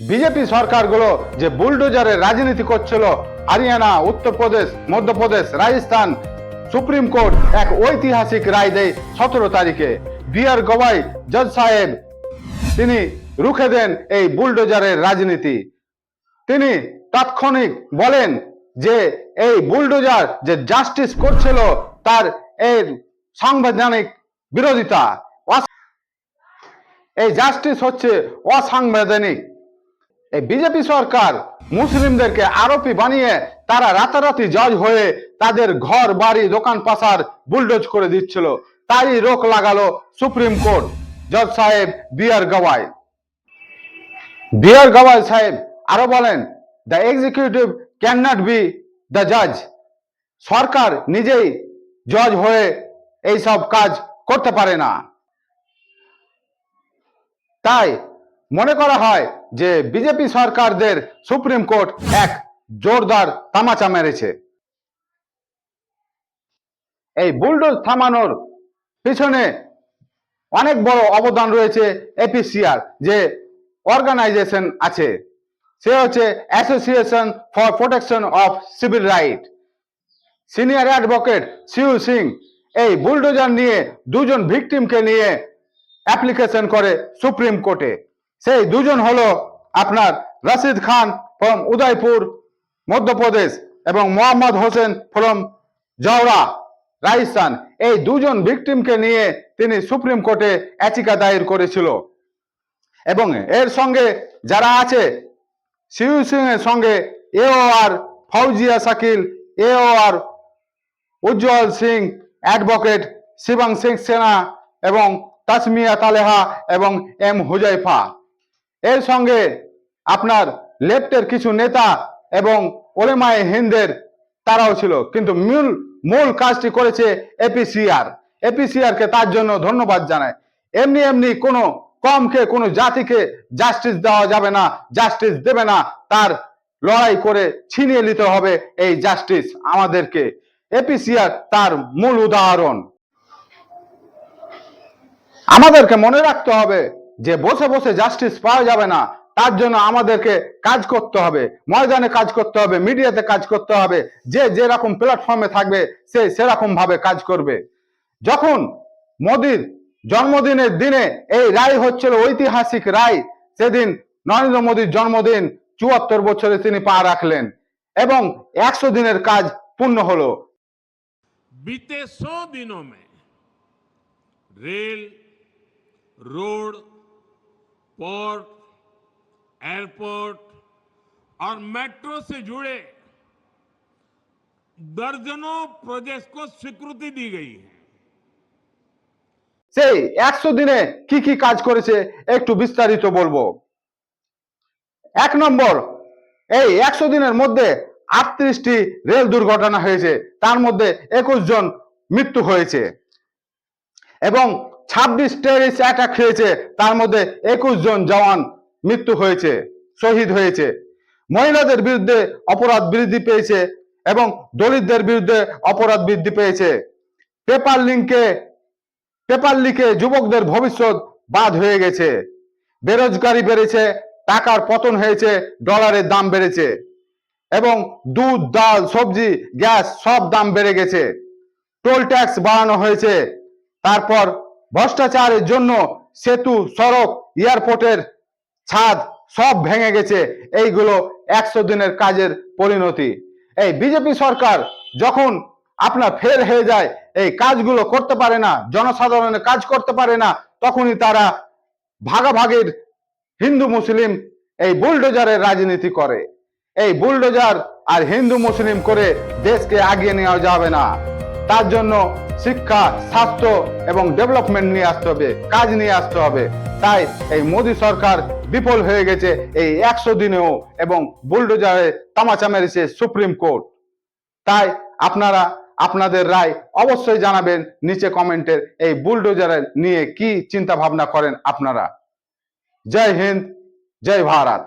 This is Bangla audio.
বিজেপি সরকারগুলো যে বুলডোজারের রাজনীতি করছিল, হরিয়ানা, উত্তরপ্রদেশ, মধ্যপ্রদেশ, রাজস্থান, সুপ্রিম কোর্ট এক ঐতিহাসিক রায় দেয় সতেরো তারিখে। বিআর গবাই, জজ সাহেব, তিনি রুখে দেন এই বুলডোজারের রাজনীতি। তিনি তাৎক্ষণিক বলেন যে এই বুলডোজার যে জাস্টিস করছিল, তার এর সাংবিধানিক বিরোধিতা। এই জাস্টিস হচ্ছে অসাংবিধানিক। এই বিজেপি সরকার মুসলিমদেরকে আরোপি বানিয়ে তারা রাতারাতি জজ হয়ে তাদের ঘর, বাড়ি, দোকান পাশার বুলডোজ করে দিচ্ছিল। তারই রোক লাগালো সুপ্রিম কোর্ট, জজ সাহেব বিআর গওয়াই। বিয়ার গওয়াই সাহেব আরও বলেন the executive can not be the জাজ সরকার নিজেই জজ হয়ে এই সব কাজ করতে পারে না। তাই মনে করা হয় যে বিজেপি সরকারদের সুপ্রিম কোর্ট এক জোরদার তামাচা মেরেছে। এই বুলডোজ থামানোর পিছনে অনেক বড় অবদান রয়েছে এপিসিআর যে অর্গানাইজেশন আছে। সে হচ্ছে association for protection of civil right senior advocate see you Singh এই বুলডোজার নিয়ে দুজন ভিকটিমকে নিয়ে অ্যাপ্লিকেশন করে সুপ্রিম কোর্টে। সেই দুজন হলো আপনার রশিদ খান ফ্রম উদয়পুর, মধ্যপ্রদেশ এবং মোহাম্মদ হোসেন ফ্রম জওড়া, রাজস্থান। এই দুজন ভিকটিমকে নিয়ে তিনি সুপ্রিম কোর্টে অ্যাচিকা দায়ের করেছিল। এবং এর সঙ্গে যারা আছে, সিউ সিং এর সঙ্গে এও আর, ফৌজিয়া শাকিল এও আর, উজ্জ্বল সিং অ্যাডভোকেট শিবাং সিং সেনা এবং তাসমিয়া তালেহা এবং এম হুজাইফা। এর সঙ্গে আপনার লেফটের কিছু নেতা এবং ওলেমায়ে হিন্দের তারাও ছিল। কিন্তু মূল মূল কাজটি করেছে এপিসিআর এপিসিআর কে তার জন্য ধন্যবাদ জানায় এমনি এমনি কোনো কমকে, কোনো জাতিকে জাস্টিস দেওয়া যাবে না জাস্টিস দেবে না। তার লড়াই করে ছিনিয়ে নিতে হবে এই জাস্টিস আমাদেরকে। এপিসিআর তার মূল উদাহরণ। আমাদেরকে মনে রাখতে হবে যে বসে বসে জাস্টিস পাওয়া যাবে না, তার জন্য আমাদেরকে কাজ করতে হবে। ময়দানে কাজ করতে হবে, মিডিয়াতে কাজ করতে হবে। যে যেরকম প্ল্যাটফর্মে থাকবে, সে সেরকম ভাবে কাজ করবে। যখন মোদির জন্মদিনের দিনে এই রায় হচ্ছিল ঐতিহাসিক রায়, সেদিন নরেন্দ্র মোদীর জন্মদিন চুয়াত্তর বছরে তিনি পা রাখলেন এবং একশো দিনের কাজ পূর্ণ হল। বিতে so rail, road port airport और मेट्रो से जुड़े दर्जनों प्रोजेक्ट्स को स्वीकृति दी गई है সেই একশো দিনে কি কি কাজ করেছে একটু বিস্তারিত বলবো এক নম্বর এই একশো দিনের মধ্যে আটত্রিশটি রেল দুর্ঘটনা হয়েছে তার মধ্যে একুশ জন মৃত্যু হয়েছে এবং ছাব্বিশ টেরিস অ্যাটাক হয়েছে, তার মধ্যে একুশ জন জওয়ান মৃত্যু হয়েছে, শহীদ হয়েছে। মহিলাদের বিরুদ্ধে অপরাধ বৃদ্ধি পেয়েছে এবং দলিতদের বিরুদ্ধে অপরাধ বৃদ্ধি পেয়েছে। পেপার লিঙ্কে পেপার লিকে যুবকদের ভবিষ্যৎ বাদ হয়ে গেছে। বেরোজগারি বেড়েছে, টাকার পতন হয়েছে ডলারের দাম বেড়েছে এবং দুধ, ডাল, সবজি, গ্যাস সব দাম বেড়ে গেছে। টোল ট্যাক্স বাড়ানো হয়েছে। তারপর ভ্রষ্টাচারের জন্য সেতু, সড়ক, এয়ারপোর্টের ছাদ সব ভেঙে গেছে। এইগুলো একশো দিনের কাজের পরিণতি। এই বিজেপি সরকার যখন আপনার ফের হয়ে যায়, এই কাজগুলো করতে পারে না, জনসাধারণের কাজ করতে পারে না, তখনই তারা ভাগাভাগির হিন্দু মুসলিম এই বুলডোজারের রাজনীতি করে। এই বুলডোজার আর হিন্দু মুসলিম করে দেশকে আগিয়ে নেওয়া যাবে না। তার জন্য শিক্ষা, স্বাস্থ্য এবং ডেভেলপমেন্ট নিয়ে আসতে হবে, কাজ নিয়ে আসতে হবে। তাই এই মোদী সরকার বিফল হয়ে গেছে এই একশো দিনেও এবং বুলডোজারে তামাচা মেরেছে সুপ্রিম কোর্ট। তাই আপনারা আপনাদের রায় অবশ্যই জানাবেন নিচে কমেন্টের এই বুলডোজারের নিয়ে কি চিন্তা ভাবনা করেন আপনারা। জয় হিন্দ, জয় ভারত।